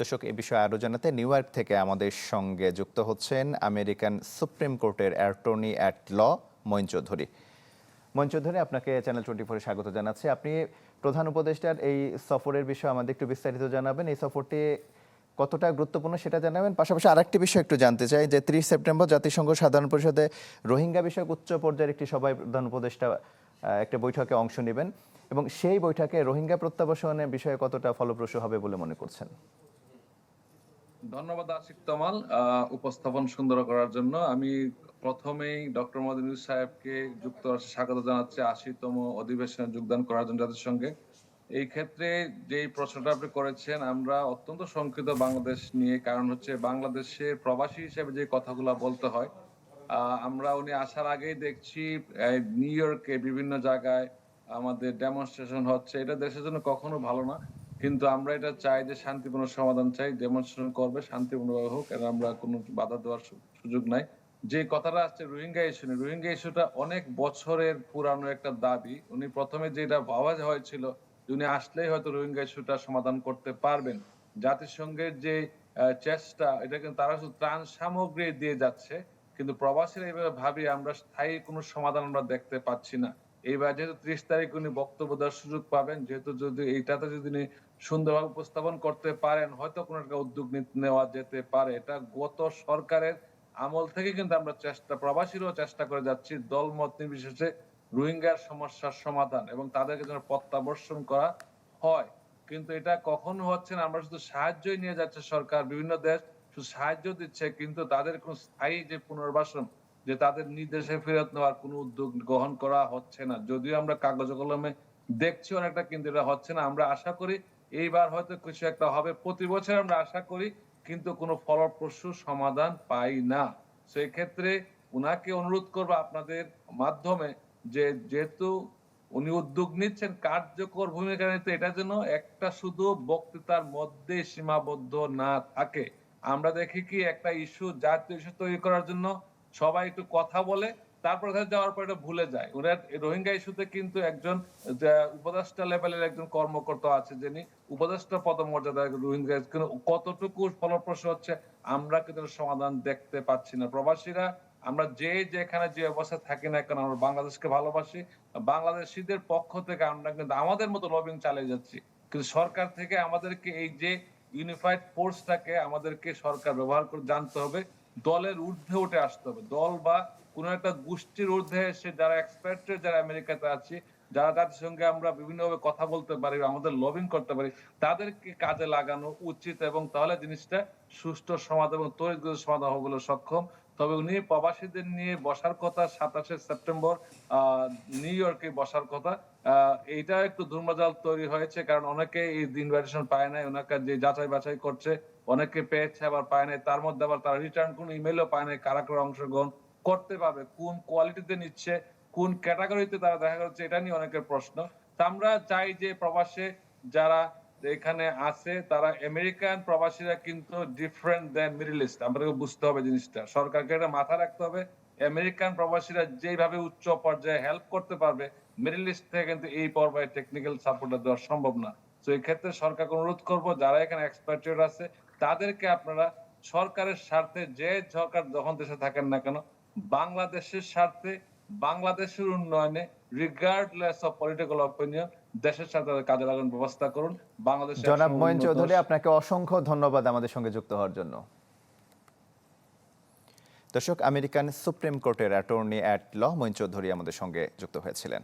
দর্শক এ বিষয়ে আরও জানাতে নিউ ইয়র্ক থেকে আমাদের সঙ্গে যুক্ত হচ্ছেন আমেরিকান সুপ্রিম কোর্টের attorney at law Moin Chowdhury. Moin Chowdhury, আপনাকে চ্যানেল টোয়েন্টি ফোরে স্বাগত জানাচ্ছি। আপনি প্রধান উপদেষ্টার এই সফরের বিষয়ে আমাদের একটু বিস্তারিত জানাবেন। এই সফরটি কতটা গুরুত্বপূর্ণ সেটা জানাবেন। পাশাপাশি আরেকটি বিষয় একটু জানতে চাই যে ত্রিশ সেপ্টেম্বর জাতিসংঘ সাধারণ পরিষদে রোহিঙ্গা বিষয়ক উচ্চ পর্যায়ের একটি সভায় প্রধান উপদেষ্টা একটা বৈঠকে অংশ নেবেন এবং সেই বৈঠকে রোহিঙ্গা প্রত্যাবাসনের বিষয়ে কতটা ফলপ্রসূ হবে বলে মনে করছেন? ধন্যবাদ আশিক তমাল উপস্থাপন সুন্দর করার জন্য। আমি প্রথমেই ডক্টর ইউনূস সাহেবকে যুক্তরাষ্ট্রে স্বাগত জানাচ্ছি আশিতম অধিবেশনে যোগদান করার জন্য সঙ্গে। এই ক্ষেত্রে যেই প্রশ্নটা আপনি করেছেন, আমরা অত্যন্ত সংকৃত বাংলাদেশ নিয়ে, কারণ হচ্ছে বাংলাদেশের প্রবাসী হিসেবে যে কথাগুলো বলতে হয় আমরা উনি আসার আগেই দেখছি নিউ ইয়র্কে বিভিন্ন জায়গায় আমাদের ডেমনস্ট্রেশন হচ্ছে। এটা দেশের জন্য কখনো ভালো না। কিন্তু আমরা এটা চাই যে শান্তিপূর্ণ সমাধান চাই ডেমনস্ট্রেশন করবে, শান্তিপূর্ণভাবে হোক এর আমরা কোনো বাধা দেওয়ার সুযোগ নাই। যে কথাটা আসছে রোহিঙ্গা ইস্যু নিয়ে, রোহিঙ্গা ইস্যুটা অনেক বছরের পুরানো একটা দাবি। উনি প্রথমে যেটা ভাবা হয়েছিল উনি আসলেই হয়তো রোহিঙ্গা ইস্যুটা সমাধান করতে পারবেন। জাতিসংঘের যে চেষ্টা, এটা কিন্তু তারা শুধু ত্রাণ সামগ্রী দিয়ে যাচ্ছে, কিন্তু প্রবাসীরা এইভাবে ভাবি আমরা স্থায়ী কোনো সমাধান আমরা দেখতে পাচ্ছি না। এইবার যেহেতু ত্রিশ তারিখ উনি বক্তব্য দেওয়ার সুযোগ পাবেন, যেহেতু যদি এইটাতে যদি উনি সুন্দরভাবে উপস্থাপন করতে পারেন, হয়তো কোনো একটা উদ্যোগ নেওয়া যেতে পারে। এটা গত সরকারের আমল থেকে কিন্তু আমরা চেষ্টা, প্রবাসীরাও চেষ্টা করে যাচ্ছি দলমত নির্বিশেষে রোহিঙ্গার সমস্যার সমাধান এবং তাদেরকে যেন প্রত্যাবর্ষণ করা হয়। কিন্তু এটা কখনো হচ্ছে না, আমরা শুধু সাহায্যই নিয়ে যাচ্ছে সরকার, বিভিন্ন দেশ শুধু সাহায্য দিচ্ছে, কিন্তু তাদের কোন স্থায়ী যে পুনর্বাসন যে তাদের নির্দেশে ফেরত নেওয়ার কোনো উদ্যোগ গ্রহণ করা হচ্ছে না। যদিও আমরা কাগজ কলমে দেখছি অনেকটা, কিন্তু এটা হচ্ছে না। আমরা আশা করি এইবার হয়তো কিছু একটা হবে। প্রতি বছর আমরা আশা করি, কিন্তু কোনো ফলপ্রসূ সমাধান পাই না। সেই ক্ষেত্রে উনাকে অনুরোধ করব আপনাদের মাধ্যমে যে যেহেতু উনি উদ্যোগ নিচ্ছেন, কার্যকর ভূমিকা নিতে, এটা যেন একটা শুধু বক্তৃতার মধ্যে সীমাবদ্ধ না থাকে। আমরা দেখি কি একটা ইস্যু, জাতীয় ইস্যু তৈরি করার জন্য সবাই একটু কথা বলে, তারপর যাওয়ার পর এটা ভুলে যায়। ওরা রোহিঙ্গা ইস্যুতে কিন্তু একজন উপদেষ্টা লেভেলের একজন কর্মকর্তা আছে যিনি উপদেষ্টা পদমর্যাদা রোহিঙ্গা। কতটুকু ফলপ্রসূ হচ্ছে, আমরা কিন্তু সমাধান দেখতে পাচ্ছি না। প্রবাসীরা, আমরা যে যেখানে যে অবস্থায় থাকি না কেন, আমরা বাংলাদেশকে ভালোবাসি। বাংলাদেশিদের পক্ষ থেকে আমরা কিন্তু আমাদের মতো লবিং চালিয়ে যাচ্ছি। কিন্তু সরকার থেকে আমাদেরকে এই যে ইউনিফাইড ফোর্সটাকে আমাদেরকে সরকার ব্যবহার করে জানতে হবে। দলের ঊর্ধ্বে উঠে আসতে হবে। দল বা কোন একটা গোষ্ঠীর ঊর্ধ্বে এসে যারা এক্সপার্টের যারা আমেরিকাতে আছে, যারা তাদের সঙ্গে আমরা বিভিন্নভাবে কথা বলতে পারি আমাদের লবিং করতে পারি, তাদেরকে কাজে লাগানো উচিত এবং তাহলে জিনিসটা সুষ্ঠু সমাধান এবং তৈরি সমাধান হবে বলে সক্ষম। তবে উনি প্রবাসীদের নিয়ে বসার কথা, সাতাশে সেপ্টেম্বর নিউ ইয়র্কে বসার কথা। এইটা একটু ধূম্রজাল তৈরি হয়েছে কারণ অনেকে এই ইনভাইটেশন পায় নাই, ওনাকে যে যাচাই বাছাই করছে, অনেকে পেয়েছে আবার পায় নাই, তার মধ্যে আবার তারা রিটার্ন কোন ইমেলও পায় নাই, কারা কারা অংশগ্রহণ করতে পারবে, কোন কোয়ালিটিতে নিচ্ছে, কোন ক্যাটাগরিতে তারা দেখা যাচ্ছে, এটা নিয়ে অনেকের প্রশ্ন। আমরা চাই যে প্রবাসে যারা এখানে আছে, তারা আমেরিকান প্রবাসীরা কিন্তু ডিফারেন্ট দেন মিডল ইস্ট আমাদেরকে বুঝতে হবে জিনিসটা। সরকারকে এটা মাথায় রাখতে হবে। আমেরিকান প্রবাসীরা যেভাবে উচ্চ পর্যায়ে হেল্প করতে পারবে মিডল ইস্ট থেকে কিন্তু এই পর্যায়ে টেকনিক্যাল সাপোর্ট দেওয়া সম্ভব না। তো এই ক্ষেত্রে সরকারকে অনুরোধ করব, যারা এখানে এক্সপার্টেড আছে, তাদেরকে আপনারা সরকারের স্বার্থে যে সরকার যখন দেশে থাকেন না কেন, বাংলাদেশের স্বার্থে, বাংলাদেশের উন্নয়নে রিগার্ডলেস অফ পলিটিক্যাল অপিনিয়ন দেশের সাথে কাজে লাগানোর ব্যবস্থা করুন বাংলাদেশ জনাব মঈন চৌধুরী আপনাকে অসংখ্য ধন্যবাদ আমাদের সঙ্গে যুক্ত হওয়ার জন্য। দর্শক আমেরিকান সুপ্রিম কোর্টের attorney at law Moin Chowdhury আমাদের সঙ্গে যুক্ত হয়েছিলেন।